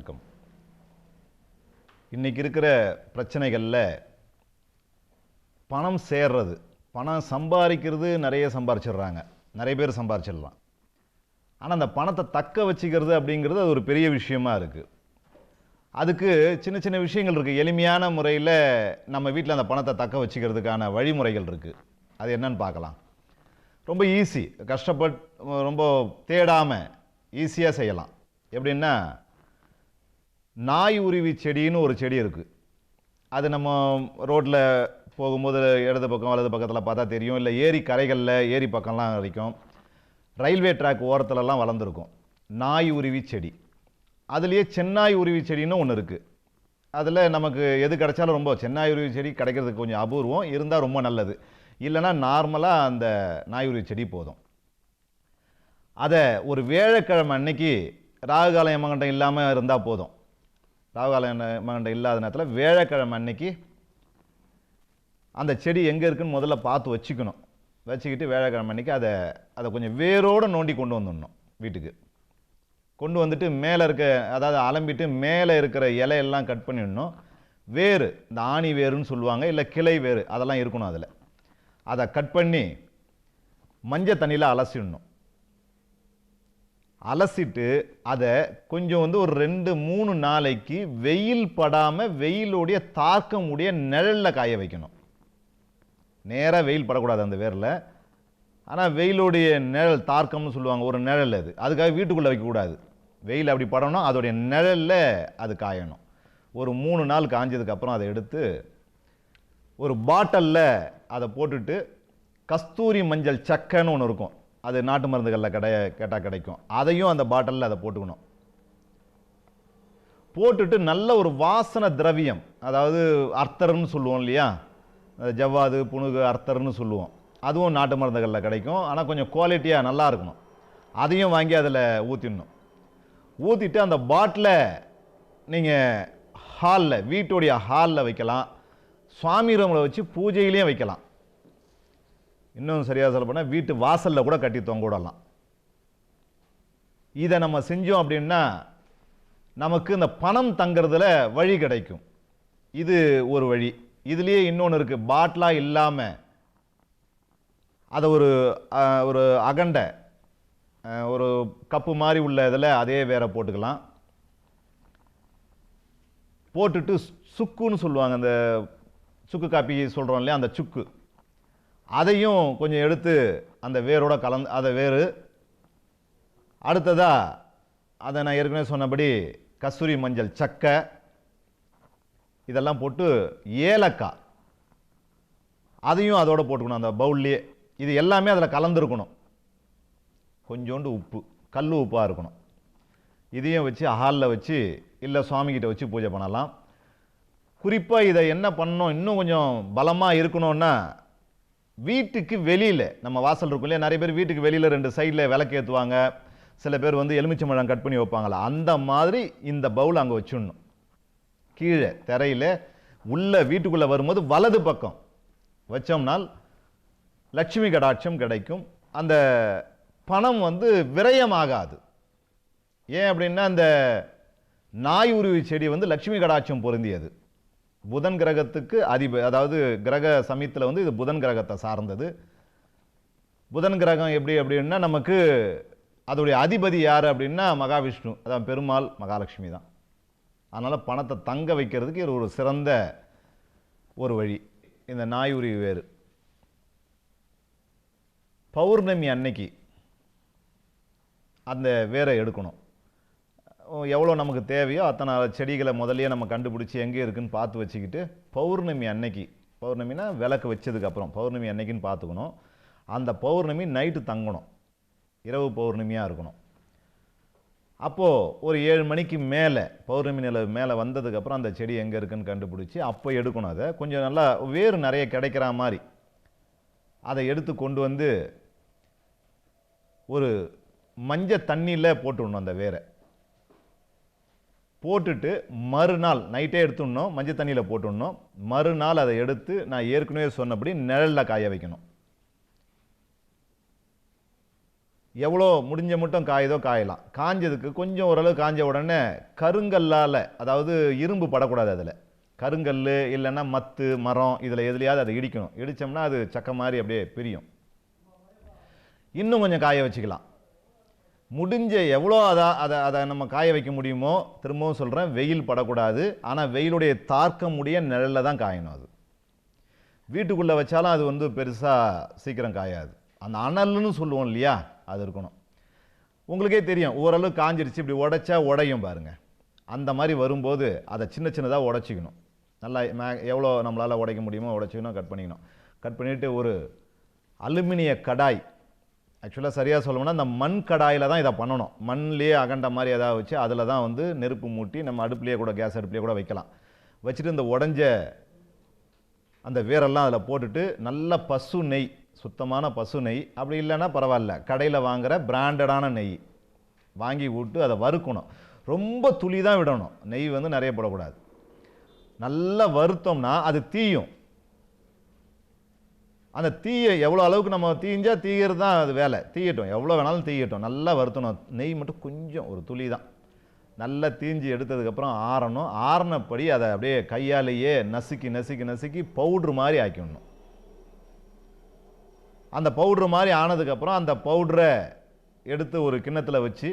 வணக்கம். இன்னைக்கு இருக்கிற பிரச்சனைகளில் பணம் சேர்றது பணம் சம்பாதிக்கிறது நிறைய சம்பாரிச்சிடுறாங்க. நிறைய பேர் சம்பாரிச்சிடலாம். ஆனால் அந்த பணத்தை தக்க வச்சுக்கிறது அப்படிங்கிறது அது ஒரு பெரிய விஷயமா இருக்குது அதுக்கு சின்ன சின்ன விஷயங்கள் இருக்குது எளிமையான முறையில் நம்ம வீட்டில் அந்த பணத்தை தக்க வச்சுக்கிறதுக்கான வழிமுறைகள் இருக்குது அது என்னன்னு பார்க்கலாம். ரொம்ப ஈஸி கஷ்டப்பட் ரொம்ப தேடாமல் ஈஸியாக செய்யலாம். எப்படின்னா நாய் உருவி செடின்னு ஒரு செடி இருக்குது அது நம்ம ரோட்டில் போகும்போது இடது பக்கம் வலது பக்கத்தில் பார்த்தா தெரியும். இல்லை ஏரி கரைகளில் ஏரி பக்கம்லாம் வரைக்கும் ரயில்வே ட்ராக் ஓரத்துலலாம் வளர்ந்துருக்கும். நாய் உருவி செடி. அதுலேயே சென்னாய் உருவி செடின்னு ஒன்று இருக்குது அதில் நமக்கு எது கிடைச்சாலும் ரொம்ப சென்னாய் உருவி செடி கிடைக்கிறதுக்கு கொஞ்சம் அபூர்வம். இருந்தால் ரொம்ப நல்லது. இல்லைன்னா நார்மலாக அந்த நாய் உருவி செடி போதும். அதை ஒரு வேழக்கிழமை அன்னைக்கு ராகுகாலம் எமகண்டம் இல்லாமல் இருந்தால் போதும். ராகுகாலம் மகன்கிட்ட இல்லாத நேரத்தில் வேழக்கிழமை அன்னைக்கு அந்த செடி எங்கே இருக்குன்னு முதல்ல பார்த்து வச்சுக்கணும். வச்சுக்கிட்டு வேழக்கிழமை அன்னைக்கு அதை அதை கொஞ்சம் வேரோடு நோண்டி கொண்டு வந்துடணும் வீட்டுக்கு. கொண்டு வந்துட்டு மேலே இருக்க அதாவது அலம்பிட்டு மேலே இருக்கிற இலையெல்லாம் கட் பண்ணிடணும். வேறு இந்த ஆணி வேருன்னு சொல்லுவாங்க இல்லை கிளை வேறு அதெல்லாம் இருக்கணும் அதில். அதை கட் பண்ணி மஞ்சள் தண்ணியில் அலசிடணும். அலசிட்டு அதை கொஞ்சம் வந்து ஒரு ரெண்டு மூணு நாளைக்கு வெயில் படாமல் வெயிலுடைய தாக்கமுடைய நிழலில் காய வைக்கணும். நேராக வெயில் படக்கூடாது அந்த வேரில். ஆனால் வெயிலுடைய நிழல் தார்க்கம்னு சொல்லுவாங்க ஒரு நிழல் அது. அதுக்காக வீட்டுக்குள்ளே வைக்கக்கூடாது வெயில் அப்படி படணும் அதோடைய நிழலில் அது காயணும். ஒரு மூணு நாள் காஞ்சதுக்கப்புறம் அதை எடுத்து ஒரு பாட்டிலில் அதை போட்டுட்டு கஸ்தூரி மஞ்சள் சக்கைன்னு ஒன்று இருக்கும். அது நாட்டு மருந்துகளில் கிடைய கேட்டால் கிடைக்கும். அதையும் அந்த பாட்டிலில் அதை போட்டுக்கணும். போட்டுட்டு நல்ல ஒரு வாசன திரவியம் அதாவது அர்த்தர்னு சொல்லுவோம் இல்லையா? ஜவ்வாது புணுகு அர்த்தர்னு சொல்லுவோம். அதுவும் நாட்டு மருந்துகளில் கிடைக்கும். ஆனால் கொஞ்சம் குவாலிட்டியாக நல்லா இருக்கணும். அதையும் வாங்கி அதில் ஊற்றிடணும் ஊற்றிட்டு அந்த பாட்டிலை நீங்கள் ஹாலில் வீட்டுடைய ஹாலில் வைக்கலாம். சுவாமி ரூமில் வச்சு பூஜையிலையும் வைக்கலாம். இன்னும் சரியாக சொல்ல போனால் வீட்டு வாசலில் கூட கட்டி தொங்க விடலாம் இதை நம்ம செஞ்சோம் அப்படின்னா நமக்கு இந்த பணம் தங்கிறதுல வழி கிடைக்கும். இது ஒரு வழி. இதுலேயே இன்னொன்று இருக்குது பாட்டிலாக இல்லாமல் அதை ஒரு ஒரு அகண்டை ஒரு கப்பு மாதிரி உள்ள இதில் அதே வேற போட்டுக்கலாம். போட்டுட்டு சுக்குன்னு சொல்லுவாங்க. அந்த சுக்கு காப்பி சொல்கிறோம் இல்லையா? அந்த சுக்கு. அதையும் கொஞ்சம் எடுத்து அந்த வேரோட கலந்து அதை வேறு. அடுத்ததாக அதை நான் ஏற்கனவே சொன்னபடி கஸ்தூரி மஞ்சள் சக்கை இதெல்லாம் போட்டு ஏலக்காய். அதையும் அதோடு போட்டுக்கணும் அந்த பவுல்லையே. இது எல்லாமே அதில் கலந்துருக்கணும். கொஞ்சோண்டு உப்பு கல் உப்பாக இருக்கணும். இதையும் வச்சு ஹாலில் வச்சு இல்லை சுவாமிகிட்ட வச்சு பூஜை பண்ணலாம். குறிப்பாக இதை என்ன பண்ணணும் இன்னும் கொஞ்சம் பலமாக இருக்கணும்னா வீட்டுக்கு வெளியில் நம்ம வாசல் இருக்கும் இல்லையா? நிறைய பேர் வீட்டுக்கு வெளியில் ரெண்டு சைடில் விளக்கு ஏற்றுவாங்க சில பேர் வந்து எலுமிச்சம்பழம் கட் பண்ணி வைப்பாங்களா அந்த மாதிரி இந்த பவுல் அங்கே வச்சுடணும். கீழே தரையில் உள்ள வீட்டுக்குள்ளே வரும்போது வலது பக்கம் வச்சோம்னால் லட்சுமி கடாட்சம் கிடைக்கும். அந்த பணம் வந்து விரயமாகாது. ஏன் அப்படின்னா அந்த நாய் உருவி செடி வந்து லட்சுமி கடாட்சம் பொருந்தியது. புதன் கிரகத்துக்கு அதிப அதாவது கிரக சமயத்தில் வந்து இது புதன் கிரகத்தை சார்ந்தது. புதன் கிரகம் எப்படி அப்படின்னா நமக்கு அதோடைய அதிபதி யார் அப்படின்னா மகாவிஷ்ணு. அதான் பெருமாள் மகாலட்சுமி தான். அதனால் பணத்தை தங்க வைக்கிறதுக்கு இது ஒரு சிறந்த ஒரு வழி. இந்த நாய் வேறு. பௌர்ணமி அன்னைக்கு அந்த வேரை எடுக்கணும். எவ்வளோ நமக்கு தேவையோ அத்தனை செடிகளை முதல்லையே நம்ம கண்டுபிடிச்சி எங்கே இருக்குன்னு பார்த்து வச்சுக்கிட்டு பௌர்ணமி அன்னைக்கு பௌர்ணமினா விளக்கு வச்சதுக்கப்புறம் பௌர்ணமி அன்னைக்குன்னு பார்த்துக்கணும். அந்த பௌர்ணமி நைட்டு தங்கணும். இரவு பௌர்ணமியாக இருக்கணும். அப்போது ஒரு ஏழு மணிக்கு மேலே பௌர்ணமி நிலவு மேலே வந்ததுக்கப்புறம் அந்த செடி எங்கே இருக்குன்னு கண்டுபிடிச்சி அப்போ எடுக்கணும் அதை. கொஞ்சம் நல்லா வேறு நிறைய கிடைக்கிற மாதிரி. அதை எடுத்து கொண்டு வந்து ஒரு மஞ்சள் தண்ணியில் போட்டுடணும் அந்த வேரை. போட்டுட்டு மறுநாள் நைட்டே எடுத்துடணும் மஞ்சள் தண்ணியில் போட்டுடணும். மறுநாள் அதை எடுத்து நான் ஏற்கனவே சொன்னபடி நிழலில் காய வைக்கணும். எவ்வளோ முடிஞ்ச மட்டும் காயுதோ காயலாம். காஞ்சதுக்கு கொஞ்சம் ஓரளவு காஞ்ச உடனே கருங்கல்லால் அதாவது இரும்பு படக்கூடாது அதில். கருங்கல் இல்லைன்னா மத்து மரம் இதில் எதுலையாவது அதை இடிக்கணும். இடித்தோம்னா அது சக்க மாதிரி அப்படியே பிரியும். இன்னும் கொஞ்சம் காய வச்சுக்கலாம். முடிஞ்ச எவ்வளோ அதை அதை அதை நம்ம காய வைக்க முடியுமோ திரும்பவும் சொல்கிறேன் வெயில் படக்கூடாது. ஆனால் வெயிலுடைய தார்க்கமுடைய நிழலில் தான் காயணும் அது. வீட்டுக்குள்ளே வச்சாலும் அது வந்து பெருசாக சீக்கிரம் காயாது. அந்த அனல்னு சொல்லுவோம் இல்லையா அது இருக்கணும். உங்களுக்கே தெரியும் ஓரளவு காஞ்சிருச்சு இப்படி உடைச்சா உடையும் பாருங்கள் அந்த மாதிரி வரும்போது அதை சின்ன சின்னதாக உடச்சிக்கணும். நல்லா மே எவ்வளோ நம்மளால் உடைக்க முடியுமோ உடச்சிக்கணும் கட் பண்ணிக்கணும். கட் பண்ணிவிட்டு ஒரு அலுமினிய கடாய் ஆக்சுவலாக சரியாக சொல்லணும்னா இந்த மண் கடாயில் தான் இதை பண்ணணும். மண்லேயே அகண்ட மாதிரி எதாவது வச்சு அதில் தான் வந்து நெருப்பு மூட்டி நம்ம அடுப்புலேயே கூட கேஸ் அடுப்புலேயே கூட வைக்கலாம். வச்சுட்டு இந்த உடஞ்ச அந்த வேரெல்லாம் அதில் போட்டுட்டு நல்ல பசு நெய் சுத்தமான பசு நெய். அப்படி இல்லைன்னா பரவாயில்ல. கடையில் வாங்குற பிராண்டடான நெய். வாங்கி விட்டு அதை வறுக்கணும். ரொம்ப துளி தான் விடணும். நெய் வந்து நிறைய போடக்கூடாது. நல்லா வறுத்தோம்னா அது தீயும். அந்த தீயை எவ்வளோ அளவுக்கு நம்ம தீஞ்சா தீயிறது தான் அது வேலை. தீயட்டும். எவ்வளோ வேணாலும் தீயட்டும். நல்லா வருத்தணும். நெய் மட்டும் கொஞ்சம் ஒரு துளி தான். நல்லா தீஞ்சி எடுத்ததுக்கப்புறம் ஆறணும். ஆறினபடி அதை அப்படியே கையாலேயே நசுக்கி நசுக்கி நசுக்கி பவுட்ரு மாதிரி ஆக்கிடணும். அந்த பவுட்ரு மாதிரி ஆனதுக்கப்புறம் அந்த பவுட்ரை எடுத்து ஒரு கிண்ணத்தில் வச்சு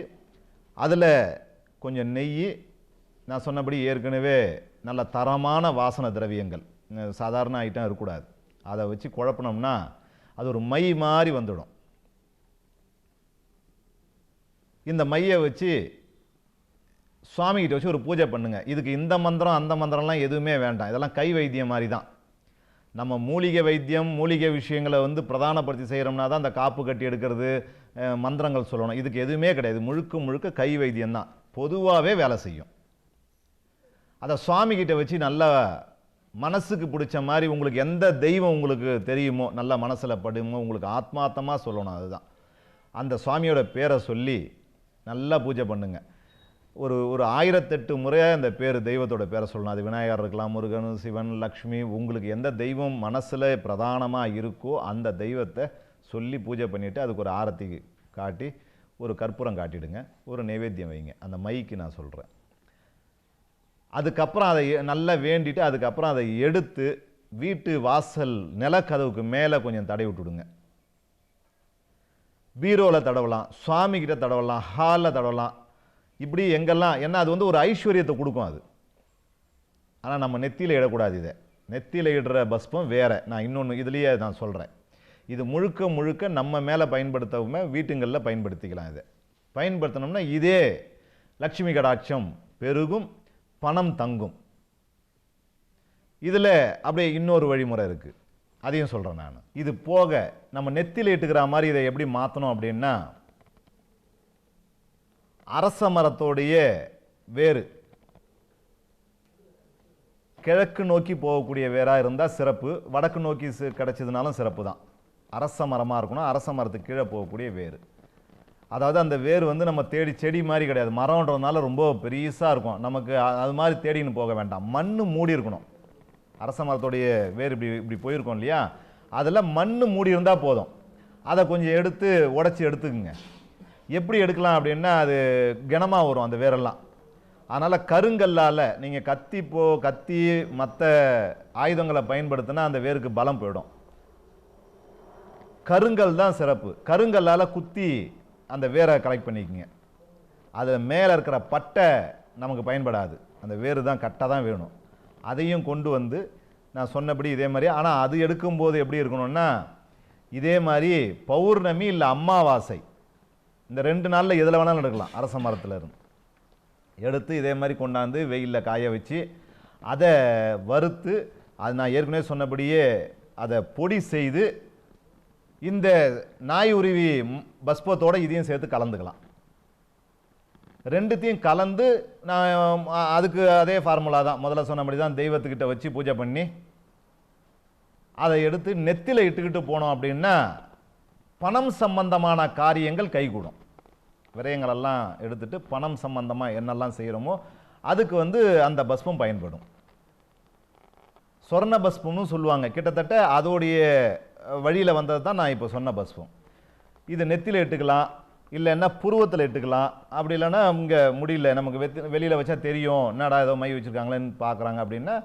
அதில் கொஞ்சம் நெய் நான் சொன்னபடி ஏற்கனவே நல்ல தரமான வாசன திரவியங்கள். சாதாரண ஐட்டம் இருக்கக்கூடாது. அதை வச்சு குழப்பினோம்னா அது ஒரு மை மாதிரி வந்துடும். இந்த மையை வச்சு சுவாமிகிட்ட வச்சு ஒரு பூஜை பண்ணுங்கள் இதுக்கு இந்த மந்திரம் அந்த மந்திரம்லாம் எதுவுமே வேண்டாம். இதெல்லாம் கை வைத்தியம் மாதிரி தான் நம்ம மூலிகை வைத்தியம் மூலிகை விஷயங்களை வந்து பிரதானப்படுத்தி செய்கிறோம்னா தான் அந்த காப்பு கட்டி எடுக்கிறது மந்திரங்கள் சொல்லணும். இதுக்கு எதுவுமே கிடையாது. முழுக்க முழுக்க கை வைத்தியம் தான் பொதுவாகவே வேலை செய்யும். அதை சுவாமிகிட்ட வச்சு நல்லா மனசுக்கு பிடிச்ச மாதிரி உங்களுக்கு எந்த தெய்வம் உங்களுக்கு தெரியுமோ நல்லா மனசில் படுமோ உங்களுக்கு ஆத்மார்த்தமாக சொல்லணும் அதுதான். அந்த சுவாமியோட பேரை சொல்லி நல்லா பூஜை பண்ணுங்கள் ஒரு ஒரு ஆயிரத்தெட்டு முறையாக அந்த பேர் தெய்வத்தோட பேரை சொல்லணும். அது விநாயகர் இருக்கலாம் முருகன் சிவன் லக்ஷ்மி உங்களுக்கு எந்த தெய்வம் மனசில் பிரதானமாக இருக்கோ அந்த தெய்வத்தை சொல்லி பூஜை பண்ணிவிட்டு அதுக்கு ஒரு ஆரத்தி காட்டி ஒரு கற்பூரம் காட்டிடுங்க. ஒரு நைவேத்தியம் வைங்க. அந்த மைக்கு நான் சொல்கிறேன் அதுக்கப்புறம் அதை நல்லா வேண்டிட்டு அதுக்கப்புறம் அதை எடுத்து வீட்டு வாசல் நிலக்கதவுக்கு மேலே கொஞ்சம் தடை விட்டுடுங்க. பீரோவில் தடவலாம் சுவாமிக்கிட்ட தடவலாம் ஹாலில் தடவலாம். இப்படி எங்கெல்லாம் ஏன்னா அது வந்து ஒரு ஐஸ்வர்யத்தை கொடுக்கும் அது. ஆனால் நம்ம நெத்தியில் இடக்கூடாது இதை. நெத்தியில் இடுற பஸ்பம் வேறு. நான் இன்னொன்று இதுலேயே நான் சொல்கிறேன் இது முழுக்க முழுக்க நம்ம மேலே பயன்படுத்தவுமே வீட்டுங்களில் பயன்படுத்திக்கலாம் இதை. பயன்படுத்தினோம்னா இதே லட்சுமி கடாட்சம் பெருகும் பணம் தங்கும். இதில் அப்படியே இன்னொரு வழிமுறை இருக்குது அதையும் சொல்கிறேன் நான். இது போக நம்ம நெத்தியில் இட்டுக்கிற மாதிரி இதை எப்படி மாற்றணும் அப்படின்னா அரச மரத்தோடைய வேறு. கிழக்கு நோக்கி போகக்கூடிய வேராக இருந்தால் சிறப்பு. வடக்கு நோக்கி கிடச்சதுனாலும் கிடைச்சதுனாலும் சிறப்பு தான் அரச மரமாக இருக்கணும் அரச மரத்துக்கு கீழே போகக்கூடிய வேர் அதாவது அந்த வேர் வந்து நம்ம தேடி செடி மாதிரி கிடையாது. மரம்ன்றதுனால ரொம்ப பெருசாக இருக்கும். நமக்கு அது மாதிரி தேடின்னு போக வேண்டாம். மண் மூடி இருக்கணும். அரச மரத்துடைய வேர் இப்படி இப்படி போயிருக்கோம் இல்லையா? அதில் மண் மூடி இருந்தால் போதும். அதை கொஞ்சம் எடுத்து உடச்சி எடுத்துக்குங்க. எப்படி எடுக்கலாம் அப்படின்னா அது கனமாக வரும் அந்த வேரெல்லாம். அதனால் கருங்கல்லால் நீங்கள் கத்தி போ கத்தி மற்ற ஆயுதங்களை பயன்படுத்தினா அந்த வேருக்கு பலம் போயிடும். கருங்கல் தான் சிறப்பு. கருங்கல்லால் குத்தி அந்த வேரை கலெக்ட் பண்ணிக்கோங்க. அது மேலே இருக்கிற பட்டை நமக்கு பயன்படாது. அந்த வேறு தான் கட்டாக தான் வேணும். அதையும் கொண்டு வந்து நான் சொன்னபடி இதே மாதிரி ஆனால் அது எடுக்கும்போது எப்படி இருக்கணும்னா இதே மாதிரி பௌர்ணமி இல்லை அம்மாவாசை. இந்த ரெண்டு நாளில் எதில் வேணாலும் எடுக்கலாம் அரச மரத்தில் இருந்து. எடுத்து இதே மாதிரி கொண்டாந்து வெயிலில் காய வச்சு அதை வறுத்து அது நான் ஏற்கனவே சொன்னபடியே அதை பொடி செய்து இந்த நாய் உருவி ம், இதையும் சேர்த்து கலந்துக்கலாம். ரெண்டுத்தையும் கலந்து நான் அதுக்கு அதே ஃபார்முலா தான். முதல்ல சொன்னபடி தான் தெய்வத்துக்கிட்ட வச்சு பூஜை பண்ணி அதை எடுத்து நெத்தியில் இட்டுக்கிட்டு போனோம் அப்படின்னா பணம் சம்பந்தமான காரியங்கள் கைகூடும். விரயங்களெல்லாம் எடுத்துட்டு பணம் சம்பந்தமாக என்னெல்லாம் செய்கிறோமோ அதுக்கு வந்து அந்த பஸ்பம் பயன்படும். சொர்ண பஸ்பம்னு சொல்லுவாங்க. கிட்டத்தட்ட அதோடைய வழியில் வந்தது தான் நான் இப்போ சொன்ன பஸ்பம் இது நெத்தியில் இட்டுக்கலாம் இல்லைன்னா புருவத்தில் இட்டுக்கலாம் அப்படி இல்லைன்னா இங்கே முடியல நமக்கு வெத்து வெளியில் வச்சா தெரியும் என்னடா ஏதோ மை வச்சுருக்காங்களேன்னு பார்க்குறாங்க அப்படின்னா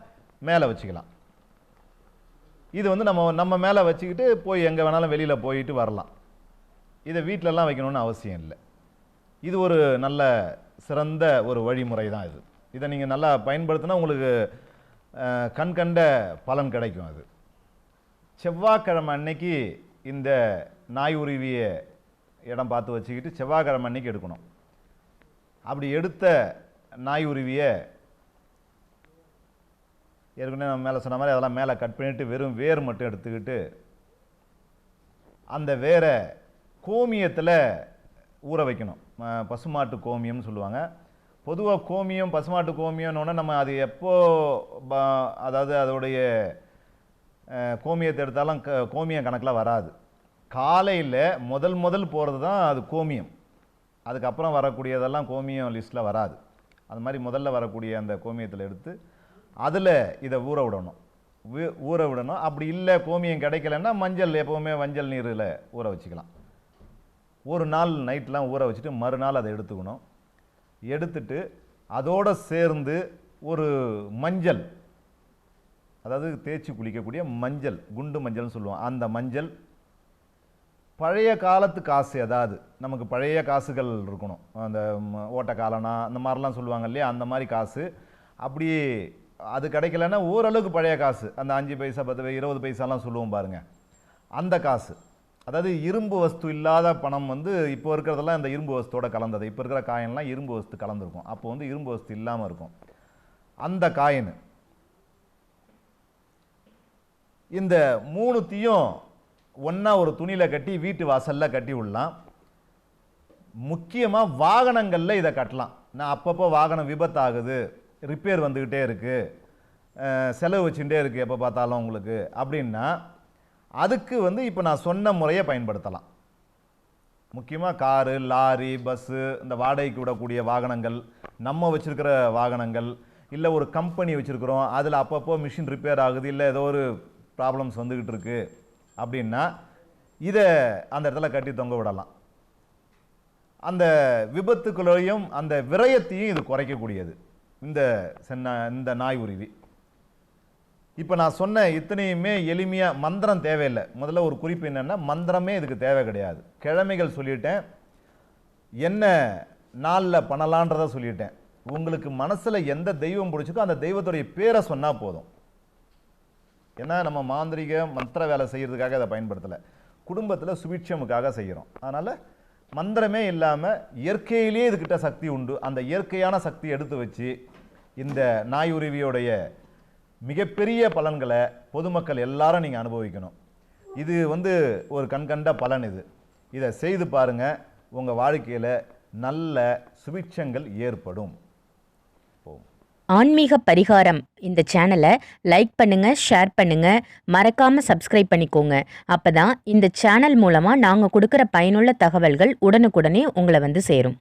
மேலே வச்சுக்கலாம். இது வந்து நம்ம நம்ம மேலே வச்சுக்கிட்டு போய் எங்கே வேணாலும் வெளியில் போயிட்டு வரலாம். இதை வீட்டிலலாம் வைக்கணும்னு அவசியம் இல்லை. இது ஒரு நல்ல சிறந்த ஒரு வழிமுறை தான் இது. இதை நீங்கள் நல்லா பயன்படுத்தினா உங்களுக்கு கண்கண்ட கண் கண்ட பலன் கிடைக்கும் அது. செவ்வாய்க்கிழமை அன்னைக்கு இந்த நாய் உருவிய இடம் பார்த்து வச்சுக்கிட்டு செவ்வாய்க்கிழமை அன்னைக்கு எடுக்கணும். அப்படி எடுத்த நாய் உருவியை ஏற்கனவே நம்ம மேலே சொன்ன மாதிரி அதெல்லாம் மேலே கட் பண்ணிட்டு வெறும் வேர் மட்டும் எடுத்துக்கிட்டு அந்த வேரை கோமியத்தில் ஊற வைக்கணும். பசுமாட்டு கோமியம்னு சொல்லுவாங்க. பொதுவாக கோமியம் பசுமாட்டு கோமியம்னு நம்ம அது எப்போ அதாவது அதோடைய கோமியத்தை எடுத்தாலும் க கோமியம் கணக்கில் வராது. காலையில் முதல் முதல் போகிறது தான் அது கோமியம். அதுக்கப்புறம் வரக்கூடியதெல்லாம் கோமியம் லிஸ்ட்டில் வராது. அது மாதிரி முதல்ல வரக்கூடிய அந்த கோமியத்தில் எடுத்து அதில் இதை ஊற விடணும். ஊ- ஊற விடணும். அப்படி இல்லை கோமியம் கிடைக்கலன்னா மஞ்சள் எப்போவுமே மஞ்சள் நீரில் ஊற வச்சுக்கலாம். ஒரு நாள் நைட்லாம் ஊற வச்சுட்டு மறுநாள் அதை எடுத்துக்கணும். எடுத்துட்டு அதோட சேர்ந்து ஒரு மஞ்சள் அதாவது தேய்ச்சி குளிக்கக்கூடிய மஞ்சள் குண்டு மஞ்சள்னு சொல்லுவோம். அந்த மஞ்சள் பழைய காலத்து காசு அதாவது நமக்கு பழைய காசுகள் இருக்கணும். அந்த ஓட்ட காலனா அந்த மாதிரிலாம் சொல்லுவாங்க இல்லையா? அந்த மாதிரி காசு. அப்படி அது கிடைக்கலன்னா ஓரளவுக்கு பழைய காசு. அந்த அஞ்சு பைசா பத்து பை இருபது பைசாலாம் சொல்லுவோம் பாருங்கள் அந்த காசு. அதாவது இரும்பு வஸ்து இல்லாத பணம் வந்து இப்போ இருக்கிறதெல்லாம் இந்த இரும்பு வஸ்துவோட கலந்தது. இப்போ இருக்கிற காயின்லாம் இரும்பு வஸ்து கலந்துருக்கும். அப்போ வந்து இரும்பு வஸ்து இல்லாமல் இருக்கும். அந்த காயின். இந்த மூணுத்தையும் ஒன்றா ஒரு துணியில் கட்டி வீட்டு வாசலில் கட்டி விடலாம். முக்கியமாக வாகனங்களில் இதை கட்டலாம். நான் அப்பப்போ வாகனம் விபத்தாகுது ரிப்பேர் வந்துக்கிட்டே இருக்குது செலவு வச்சுட்டே இருக்குது எப்போ பார்த்தாலும் உங்களுக்கு. அப்படின்னா அதுக்கு வந்து இப்போ நான் சொன்ன முறையை பயன்படுத்தலாம். முக்கியமாக காரு லாரி பஸ்ஸு இந்த வாடகைக்கு விடக்கூடிய வாகனங்கள் நம்ம வச்சுருக்கிற வாகனங்கள் இல்லை ஒரு கம்பெனி வச்சுருக்குறோம் அதில் அப்பப்போ மிஷின் ரிப்பேர் ஆகுது இல்லை ஏதோ ஒரு ப்ராப்ளம்ஸ் வந்துக்கிட்டு இருக்கு அப்படின்னா இதை அந்த இடத்துல கட்டி தொங்க விடலாம். அந்த விபத்துக்களையும் அந்த விரயத்தையும் இது குறைக்கக்கூடியது. இந்த சென்ன இந்த நாய் உருவி. இப்போ நான் சொன்ன இத்தனையுமே எளிமையாக மந்திரம் தேவையில்லை. முதல்ல ஒரு குறிப்பு என்னென்னா மந்திரமே இதுக்கு தேவை கிடையாது. கிழமைகள் சொல்லிட்டேன். என்ன நாளில் பண்ணலான்றதை சொல்லிட்டேன். உங்களுக்கு மனசில் எந்த தெய்வம் பிடிச்சிக்கோ அந்த தெய்வத்துடைய பேரை சொன்னால் போதும். ஏன்னா நம்ம மாந்திரிக மந்திர வேலை செய்கிறதுக்காக அதை பயன்படுத்தலை. குடும்பத்தில் சுபிட்சமுக்காக செய்கிறோம் அதனால் மந்திரமே இல்லாமல் இயற்கையிலேயே இதுக்கிட்ட சக்தி உண்டு. அந்த இயற்கையான சக்தி எடுத்து வச்சு இந்த நாய் உருவியோடைய மிகப்பெரிய பலன்களை பொதுமக்கள் எல்லாரும் நீங்கள் அனுபவிக்கணும். இது வந்து ஒரு கண்கண்ட பலன் இது. இதை செய்து பாருங்கள் உங்கள் வாழ்க்கையில் நல்ல சுபிட்சங்கள் ஏற்படும். ஆன்மீக பரிகாரம் இந்த சேனலை லைக் பண்ணுங்கள் ஷேர் பண்ணுங்கள் மறக்காமல் சப்ஸ்கிரைப் பண்ணிக்கோங்க. அப்போ தான் இந்த சேனல் மூலமாக நாங்கள் கொடுக்குற பயனுள்ள தகவல்கள் உடனுக்குடனே உங்களை வந்து சேரும்.